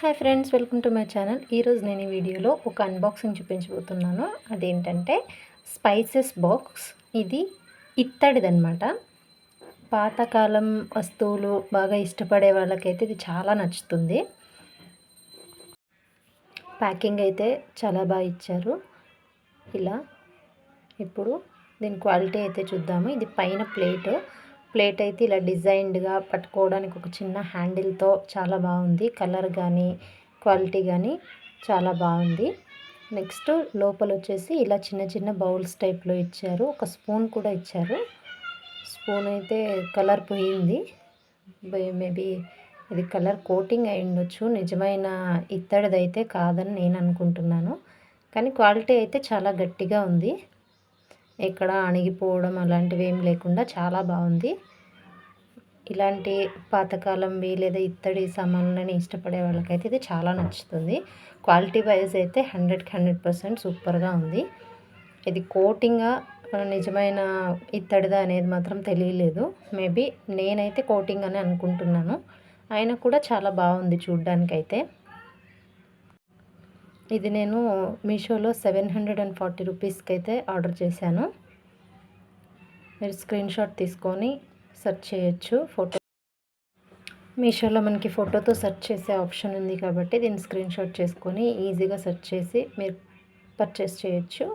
Hi friends welcome to my channel. ఈరోజు నేను ఈ వీడియోలో ఒక అన్బాక్సింగ్ చూపించబోతున్నాను. అదేంటంటే స్పైసెస్ బాక్స్. ఇది ఇత్తడిదనమాట పాతకాలం వస్తువులు బాగా ఇష్టపడే వాళ్ళకైతే ఇది చాలా నచ్చుతుంది. ప్యాకింగ్ అయితే చాలా బాగా ఇచ్చారు. ఇలా ఇప్పుడు దీని క్వాలిటీ అయితే చూద్దాము. ఇది పైన ప్లేట్. ప్లేట్ అయితే ఇలా డిజైన్డ్గా పట్టుకోవడానికి ఒక చిన్న హ్యాండిల్తో చాలా బాగుంది. కలర్ కానీ క్వాలిటీ కానీ చాలా బాగుంది. నెక్స్ట్ లోపల వచ్చేసి ఇలా చిన్న చిన్న బౌల్స్ టైప్లో ఇచ్చారు. ఒక స్పూన్ కూడా ఇచ్చారు. స్పూన్ అయితే కలర్ పోయింది. మేబీ ఇది కలర్ కోటింగ్ అయి ఉండొచ్చు. నిజమైన ఇత్తడిదైతే కాదని నేను అనుకుంటున్నాను. కానీ క్వాలిటీ అయితే చాలా గట్టిగా ఉంది. ఎక్కడ అణిగిపోవడం అలాంటివి ఏం లేకుండా చాలా బాగుంది. ఇలాంటి పాతకాలంవి లేదా ఇత్తడి సామాన్లని ఇష్టపడే వాళ్ళకైతే ఇది చాలా నచ్చుతుంది. క్వాలిటీ వైజ్ అయితే హండ్రెడ్కి హండ్రెడ్ పర్సెంట్ సూపర్గా ఉంది. ఇది కోటింగా నిజమైన ఇత్తడిదా అనేది మాత్రం తెలియలేదు. మేబీ నేనైతే కోటింగ్ అని అనుకుంటున్నాను. అయినా కూడా చాలా బాగుంది చూడ్డానికైతే. ఇది నేను మీషోలో సెవెన్ హండ్రెడ్ అండ్ ఫార్టీ రూపీస్కి అయితే ఆర్డర్ చేశాను. మీరు స్క్రీన్ షాట్ తీసుకొని సెర్చ్ చేయొచ్చు ఫోటో. మీషోలో మనకి ఫోటోతో సెర్చ్ చేసే ఆప్షన్ ఉంది కాబట్టి దీన్ని స్క్రీన్ షాట్ చేసుకొని ఈజీగా సెర్చ్ చేసి మీరు పర్చేస్ చేయొచ్చు.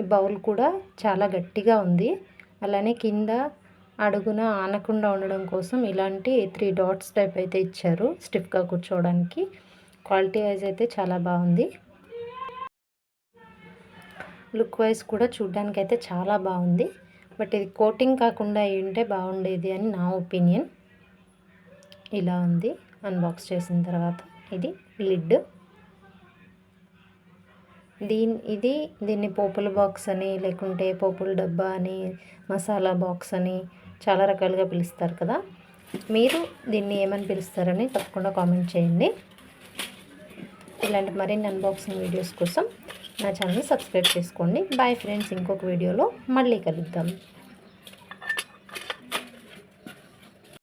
ఈ బౌల్ కూడా చాలా గట్టిగా ఉంది. అలానే కింద అడుగున ఆనకుండా ఉండడం కోసం ఇలాంటి త్రీ డాట్స్ టైప్ అయితే ఇచ్చారు స్టిఫ్గా కూర్చోవడానికి. క్వాలిటీ వైజ్ అయితే చాలా బాగుంది. లుక్ వైజ్ కూడా చూడ్డానికి అయితే చాలా బాగుంది. బట్ ఇది కోటింగ్ కాకుండా ఉంటే బాగుండేది అని నా ఒపీనియన్. ఇలా ఉంది. అన్బాక్స్ చేసిన తర్వాత ఇది లిడ్. దీని ఇది దీన్ని పోపుల బాక్స్ అని లేకుంటే పోపుల డబ్బా అని మసాలా బాక్స్ అని చాలా రకాలుగా పిలుస్తారు కదా. మీరు దీన్ని ఏమని పిలుస్తారని తప్పకుండా కామెంట్ చేయండి. ఇలాంటి మరిన్ని అన్బాక్సింగ్ వీడియోస్ కోసం నా ఛానల్ సబ్స్క్రైబ్ చేసుకోండి. బాయ్ ఫ్రెండ్స్ ఇంకొక వీడియోలో మళ్ళీ కలుద్దాం.